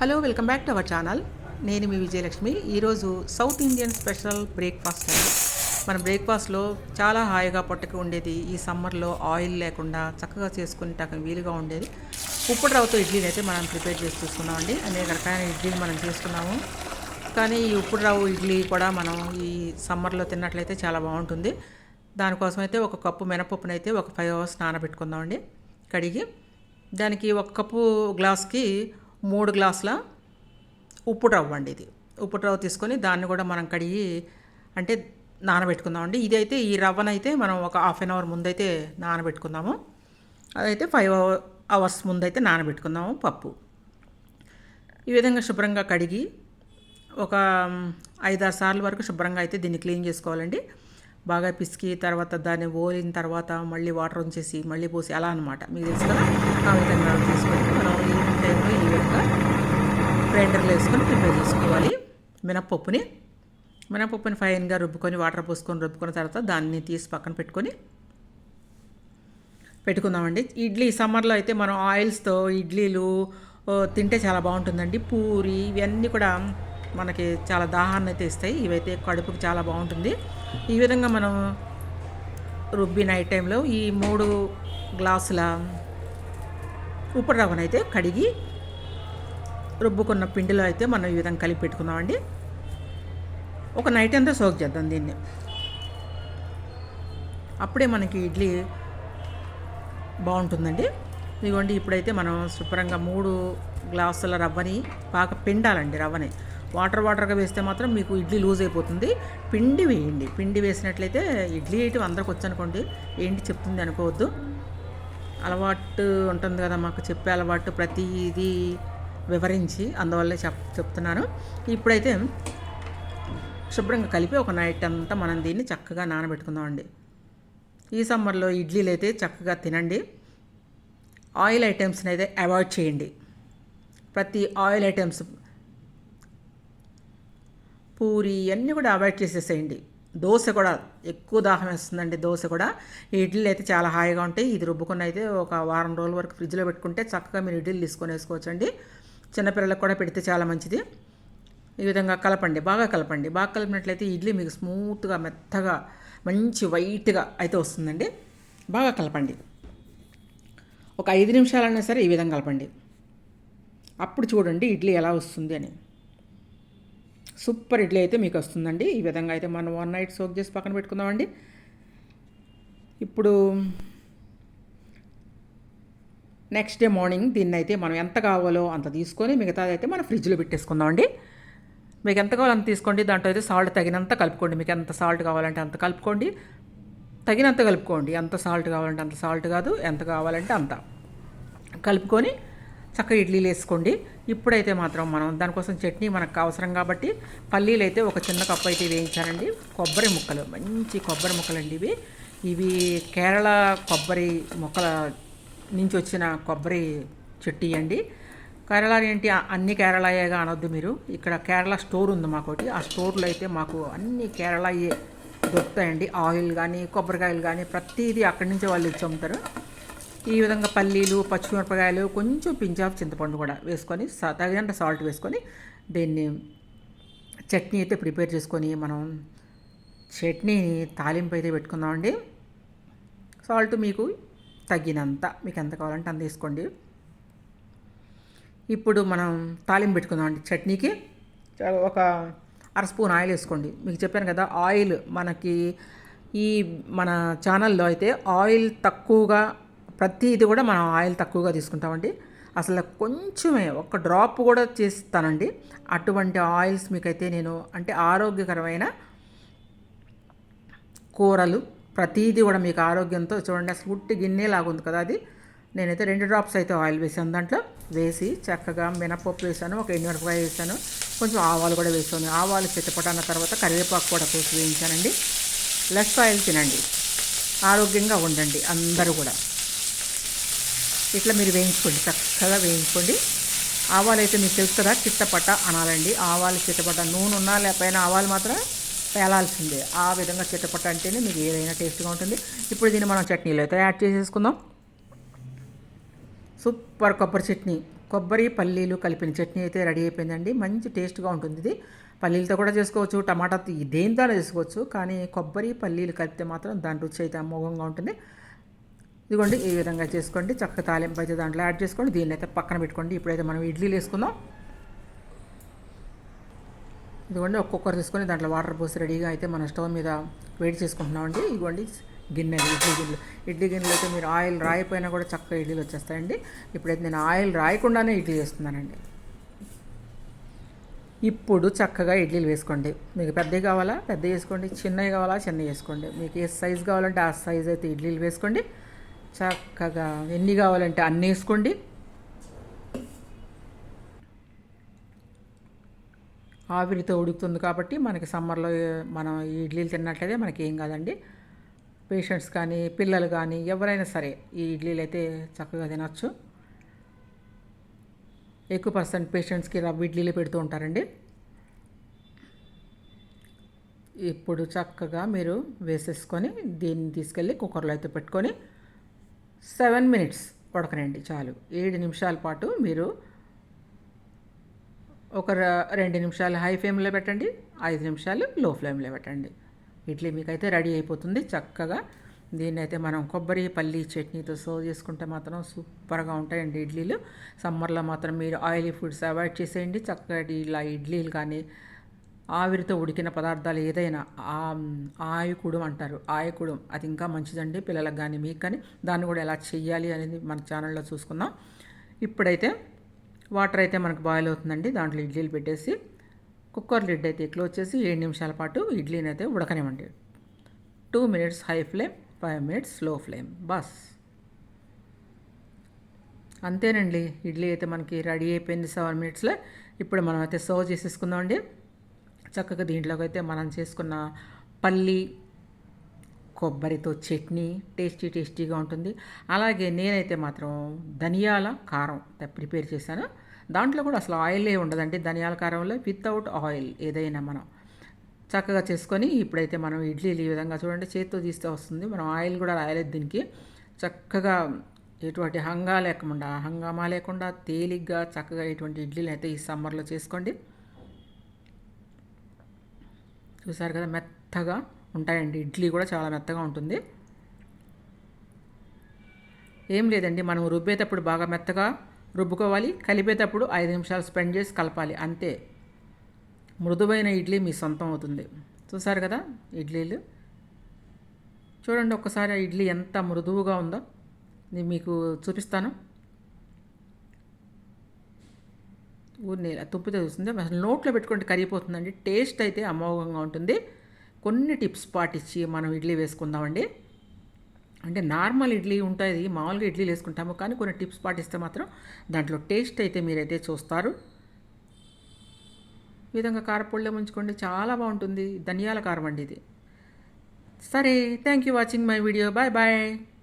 Hello welcome back to our channel. నేను మీ విజయలక్ష్మి. ఈరోజు సౌత్ ఇండియన్ స్పెషల్ బ్రేక్ఫాస్ట్ అండి. మన బ్రేక్ఫాస్ట్లో చాలా హాయిగా పొట్టకి ఉండేది. ఈ సమ్మర్లో ఆయిల్ లేకుండా చక్కగా చేసుకునేటాక వీలుగా ఉండేది. ఉప్పుడు రవ్వతో ఇడ్లీని అయితే మనం ప్రిపేర్ చేసి చూసుకున్నామండి అనేక రకమైన ఇడ్లీని మనం చేసుకున్నాము. కానీ ఈ ఉప్పుడు రవ్వ ఇడ్లీ కూడా మనం ఈ సమ్మర్లో తిన్నట్లయితే చాలా బాగుంటుంది. దానికోసం అయితే ఒక కప్పు మినపప్పునైతే ఒక ఫైవ్ అవర్స్ నానబెట్టుకుందామండి కడిగి దానికి ఒక కప్పు గ్లాస్కి మూడు గ్లాసుల ఉప్పు రవ్వ అండి ఇది. ఉప్పు రవ్వ తీసుకొని దాన్ని కూడా మనం కడిగి అంటే నానబెట్టుకుందామండి. ఇదైతే ఈ రవ్వనైతే మనం ఒక హాఫ్ అన్ అవర్ ముందైతే నానబెట్టుకుందాము. అదైతే ఫైవ్ అవర్స్ ముందైతే నానబెట్టుకుందాము పప్పు. ఈ విధంగా శుభ్రంగా కడిగి ఒక ఐదారు సార్లు వరకు శుభ్రంగా అయితే దీన్ని క్లీన్ చేసుకోవాలండి. బాగా పిసికి తర్వాత దాన్ని ఓలిన తర్వాత మళ్ళీ వాటర్ ఉంచేసి మళ్ళీ పోసి అలా అనమాట మీకు తెలుసు కదా? ఆ విధంగా తీసుకొని మనం ఈవినింగ్ టైంలో ఈ విధంగా గ్రైండర్లో వేసుకొని ప్రిపేర్ చేసుకోవాలి. మినప్పప్పుని. మినపప్పుని ఫైన్గా రుబ్బుకొని వాటర్ పోసుకొని రుబ్బుకున్న తర్వాత దాన్ని తీసి పక్కన పెట్టుకొని పెట్టుకుందామండి. ఇడ్లీ సమ్మర్లో అయితే మనం ఆయిల్స్తో ఇడ్లీలు తింటే చాలా బాగుంటుందండి. పూరి ఇవన్నీ కూడా మనకి చాలా దాహాన్ని అయితే ఇస్తాయి. ఇవైతే కడుపుకి చాలా బాగుంటుంది. ఈ విధంగా మనం రుబ్బి నైట్ టైంలో ఈ మూడు గ్లాసుల ఉప్పు రవ్వనైతే కడిగి రుబ్బుకున్న పిండిలో అయితే మనం ఈ విధంగా కలిపి పెట్టుకుందామండి ఒక నైట్ అంతా సోక్ చేద్దాం దీన్ని. అప్పుడే మనకి ఇడ్లీ బాగుంటుందండి. ఇదిగోండి ఇప్పుడైతే మనం శుభ్రంగా మూడు గ్లాసుల రవ్వని బాగా పిండాలండి రవ్వని. వాటర్ వాటర్గా వేస్తే మాత్రం మీకు ఇడ్లీ లూజ్ అయిపోతుంది. పిండి వేయండి. పిండి వేసినట్లయితే ఇడ్లీ వేయటం అందరికి వచ్చనుకోండి. ఏంటి చెప్తుంది అనుకోవద్దు. అలవాటు ఉంటుంది కదా మాకు చెప్పే అలవాటు ప్రతిదీ వివరించి అందువల్లే చెప్ చెప్తున్నాను. ఇప్పుడైతే శుభ్రంగా కలిపి ఒక నైట్ అంతా మనం దీన్ని చక్కగా నానబెట్టుకుందామండి. ఈ సమ్మర్లో ఇడ్లీలు అయితే చక్కగా తినండి. ఆయిల్ ఐటమ్స్ని అయితే అవాయిడ్ చేయండి. ప్రతి ఆయిల్ ఐటమ్స్ పూరి అన్నీ కూడా అవాయిడ్ చేసేసేయండి. దోశ కూడా ఎక్కువ దాహం వేస్తుందండి దోశ కూడా. ఇడ్లీలు అయితే చాలా హాయిగా ఉంటాయి. ఇది రుబ్బుకున్న అయితే ఒక వారం రోజుల వరకు ఫ్రిడ్జ్లో పెట్టుకుంటే చక్కగా మీరు ఇడ్లీలు తీసుకొని వేసుకోవచ్చండి. చిన్నపిల్లలకు కూడా పెడితే చాలా మంచిది. ఈ విధంగా కలపండి బాగా కలపండి. బాగా కలిపినట్లయితే ఇడ్లీ మీకు స్మూత్గా మెత్తగా మంచి వైట్గా అయితే వస్తుందండి. బాగా కలపండి. ఒక ఐదు నిమిషాలైనా సరే ఈ విధంగా కలపండి. అప్పుడు చూడండి ఇడ్లీ ఎలా వస్తుంది అని. సూపర్ ఇడ్లీ అయితే మీకు వస్తుందండి. ఈ విధంగా అయితే మనం వన్ నైట్ సోక్ చేసి పక్కన పెట్టుకుందామండి. ఇప్పుడు నెక్స్ట్ డే మార్నింగ్ దీన్ని అయితే మనం ఎంత కావాలో అంత తీసుకొని మిగతాది అయితే మనం ఫ్రిడ్జ్లో పెట్టేసుకుందామండి. మీకు ఎంత కావాలో అంత తీసుకోండి. దాంట్లో అయితే సాల్ట్ తగినంత కలుపుకోండి. మీకు ఎంత సాల్ట్ కావాలంటే అంత కలుపుకోండి. తగినంత కలుపుకోండి. ఎంత సాల్ట్ కావాలంటే అంత సాల్ట్ కాదు. ఎంత కావాలంటే అంత కలుపుకొని చక్కగా ఇడ్లీలు వేసుకోండి. ఇప్పుడైతే మాత్రం మనం దానికోసం చట్నీ మనకు అవసరం కాబట్టి పల్లీలు అయితే ఒక చిన్న కప్పు అయితే వేయించానండి. కొబ్బరి ముక్కలు మంచి కొబ్బరి ముక్కలు అండి ఇవి. ఇవి కేరళ కొబ్బరి మొక్కల నుంచి వచ్చిన కొబ్బరి చెట్టు అండి. కేరళ ఏంటి? అన్ని కేరళయేగా అనొద్దు మీరు. ఇక్కడ కేరళ స్టోర్ ఉంది మాకోటి. ఆ స్టోర్లో అయితే మాకు అన్ని కేరళయే దొరుకుతాయండి. ఆయిల్ కానీ కొబ్బరికాయలు కానీ ప్రతిదీ అక్కడి నుంచే వాళ్ళు ఇచ్చి అమ్ముతారు. ఈ విధంగా పల్లీలు పచ్చిమిరపకాయలు కొంచెం పించ్ ఆఫ్ చింతపండు కూడా వేసుకొని తగినంత సాల్ట్ వేసుకొని దీన్ని చట్నీ అయితే ప్రిపేర్ చేసుకొని మనం చట్నీ తాలింపు అయితే పెట్టుకుందామండి. సాల్ట్ మీకు తగినంత మీకు ఎంత కావాలంటే అంత వేసుకోండి. ఇప్పుడు మనం తాలింపు పెట్టుకుందామండి చట్నీకి. ఒక అర స్పూన్ ఆయిల్ వేసుకోండి. మీకు చెప్పాను కదా ఆయిల్ మనకి ఈ మన ఛానల్లో అయితే ఆయిల్ తక్కువగా ప్రతిది కూడా మనం ఆయిల్ తక్కువగా తీసుకుంటామండి. అసలు కొంచెమే ఒక డ్రాప్ కూడా చేస్తానండి. అటువంటి ఆయిల్స్ మీకైతే నేను అంటే ఆరోగ్యకరమైన కూరలు ప్రతిదీ కూడా మీకు ఆరోగ్యంతో చూడండి. అసలు ఉట్టి గిన్నె ఉంది కదా అది. నేనైతే రెండు డ్రాప్స్ అయితే ఆయిల్ వేసాను దాంట్లో. వేసి చక్కగా మినపప్పు వేసాను ఒక ఎండుమిరపకాయ వేసాను కొంచెం ఆవాలు కూడా వేసాను. ఆవాలు చిట్టపట తర్వాత కరివేపాకు కూడా పోసి వేయించానండి. లెస్ ఆయిల్ తినండి. ఆరోగ్యంగా ఉండండి అందరూ కూడా. ఇట్లా మీరు వేయించుకోండి చక్కగా వేయించుకోండి. ఆవాలు అయితే మీకు తెలుసు కదా చిట్టపట్ట అనాలండి. ఆవాలు చిట్టపట్ట నూనె ఉన్నా లేకపోయినా ఆవాలు మాత్రం పేలాల్సిందే. ఆ విధంగా చిట్టపట్ట అంటేనే మీకు ఏదైనా టేస్ట్గా ఉంటుంది. ఇప్పుడు దీన్ని మనం చట్నీలో అయితే యాడ్ చేసేసుకుందాం. సూపర్ కొబ్బరి చట్నీ. కొబ్బరి పల్లీలు కలిపిన చట్నీ అయితే రెడీ అయిపోయిందండి. మంచి టేస్ట్గా ఉంటుంది ఇది. పల్లీలతో కూడా చేసుకోవచ్చు టమాటా దేనితో చేసుకోవచ్చు కానీ కొబ్బరి పల్లీలు కలిపితే మాత్రం దాని రుచి అయితే అమోఘంగా ఉంటుంది. ఇదిగోండి ఈ విధంగా చేసుకోండి. చక్కగా తాలింపు అయితే దాంట్లో యాడ్ చేసుకోండి. దీన్ని అయితే పక్కన పెట్టుకోండి. ఇప్పుడైతే మనం ఇడ్లీలు వేసుకుందాం. ఇదిగోండి ఒక్కొక్కరు తీసుకొని దాంట్లో వాటర్ పోసి రెడీగా అయితే మన స్టవ్ మీద వేడి చేసుకుంటున్నామండి. ఇదిగోండి గిన్నెలు ఇడ్లీ గిన్నెలు ఇడ్లీ గిన్నెలు అయితే మీరు ఆయిల్ రాయిపోయినా కూడా చక్కగా ఇడ్లీలు వచ్చేస్తాయండి. ఇప్పుడైతే నేను ఆయిల్ రాయకుండానే ఇడ్లీ చేస్తున్నానండి ఇప్పుడు చక్కగా ఇడ్లీలు వేసుకోండి. మీకు పెద్దవి కావాలా? పెద్ద వేసుకోండి. చిన్నవి కావాలా? చిన్నవి వేసుకోండి. మీకు ఏ సైజు కావాలంటే ఆ సైజ్ అయితే ఇడ్లీలు వేసుకోండి. చక్కగా ఎన్ని కావాలంటే అన్నీ వేసుకోండి. ఆవిరితో ఉడుకుతుంది కాబట్టి మనకి సమ్మర్లో మనం ఈ ఇడ్లీలు తిన్నట్లయితే మనకి ఏం కాదండి. పేషెంట్స్ కానీ పిల్లలు కానీ ఎవరైనా సరే ఈ ఇడ్లీలు అయితే చక్కగా తినచ్చు. ఎక్కువ పర్సెంట్ పేషెంట్స్కి రవ్వ ఇడ్లీలు పెడుతూ ఉంటారండి. ఇప్పుడు చక్కగా మీరు వేసేసుకొని దీన్ని తీసుకెళ్ళి కుక్కర్లో అయితే పెట్టుకొని సెవెన్ మినిట్స్ ఉడకనండి చాలు. ఏడు నిమిషాల పాటు మీరు ఒక రెండు నిమిషాలు హై ఫ్లేమ్లో పెట్టండి ఐదు నిమిషాలు లో ఫ్లేమ్లో పెట్టండి. ఇడ్లీ మీకైతే రెడీ అయిపోతుంది. చక్కగా దీన్ని అయితే మనం కొబ్బరి పల్లి చట్నీతో సర్వ్ చేసుకుంటే మాత్రం సూపర్గా ఉంటాయండి ఇడ్లీలు. సమ్మర్లో మాత్రం మీరు ఆయిలీ ఫుడ్స్ అవాయిడ్ చేసేయండి. చక్కగా ఇలా ఇడ్లీలు కానీ ఆవిరితో ఉడికిన పదార్థాలు ఏదైనా ఆయకుడు అంటారు. ఆయకుడు అది ఇంకా మంచిదండి పిల్లలకు కానీ మీకు కానీ దాన్ని కూడా ఎలా చెయ్యాలి అనేది మన ఛానల్లో చూసుకుందాం. ఇప్పుడైతే వాటర్ అయితే మనకు బాయిల్ అవుతుందండి. దాంట్లో ఇడ్లీలు పెట్టేసి కుక్కర్ లిడ్ అయితే క్లోజ్ చేసి ఏడు నిమిషాల పాటు ఇడ్లీని అయితే ఉడకనివ్వండి. Two minutes high flame five minutes slow flame. Bus. అంతేనండి. ఇడ్లీ అయితే మనకి రెడీ అయిపోయింది సెవెన్ మినిట్స్లో. ఇప్పుడు మనం అయితే సర్వ్ చేసేసుకుందాం అండి చక్కగా దీంట్లోకి అయితే మనం చేసుకున్న పల్లి కొబ్బరితో చట్నీ టేస్టీ టేస్టీగా ఉంటుంది. అలాగే నేనైతే మాత్రం ధనియాల కారం ప్రిపేర్ చేశాను. దాంట్లో కూడా అసలు ఆయిలే ఉండదండి ధనియాల కారంలో వితౌట్ ఆయిల్ ఏదైనా మనం చక్కగా చేసుకొని ఇప్పుడైతే మనం ఇడ్లీలు ఈ విధంగా చూడండి చేతితో తీస్తే వస్తుంది. మనం ఆయిల్ కూడా రాయలేదు దీనికి. చక్కగా ఎటువంటి హంగా లేకుండా హంగామా లేకుండా తేలిగ్గా చక్కగా ఇటువంటి ఇడ్లీలు అయితే ఈ సమ్మర్లో చేసుకోండి. చూసారు కదా మెత్తగా ఉంటాయండి. ఇడ్లీ కూడా చాలా మెత్తగా ఉంటుంది. ఏం లేదండి మనం రుబ్బేటప్పుడు బాగా మెత్తగా రుబ్బుకోవాలి. కలిపేటప్పుడు ఐదు నిమిషాలు స్పెండ్ చేసి కలపాలి అంతే. మృదువైన ఇడ్లీ మీ సొంతం అవుతుంది. చూసారు కదా ఇడ్లీలు? చూడండి ఒక్కసారి ఆ ఇడ్లీ ఎంత మృదువుగా ఉందో. నేను మీకు చూపిస్తాను. ఊరిని తుప్పితే చూస్తుంది అసలు నోట్లో పెట్టుకుంటే కరిగిపోతుందండి. టేస్ట్ అయితే అమోఘంగా ఉంటుంది. కొన్ని టిప్స్ పాటించి మనం ఇడ్లీ వేసుకుందామండి. అంటే నార్మల్ ఇడ్లీ ఉంటుంది మామూలుగా ఇడ్లీలు వేసుకుంటాము. కానీ కొన్ని టిప్స్ పాటిస్తే మాత్రం దాంట్లో టేస్ట్ అయితే మీరైతే చూస్తారు. ఈ విధంగా కారపొడిలో ముంచుకోండి. చాలా బాగుంటుంది. ధనియాల కారం అండి ఇది. సరే. Thank you watching my video. Bye bye.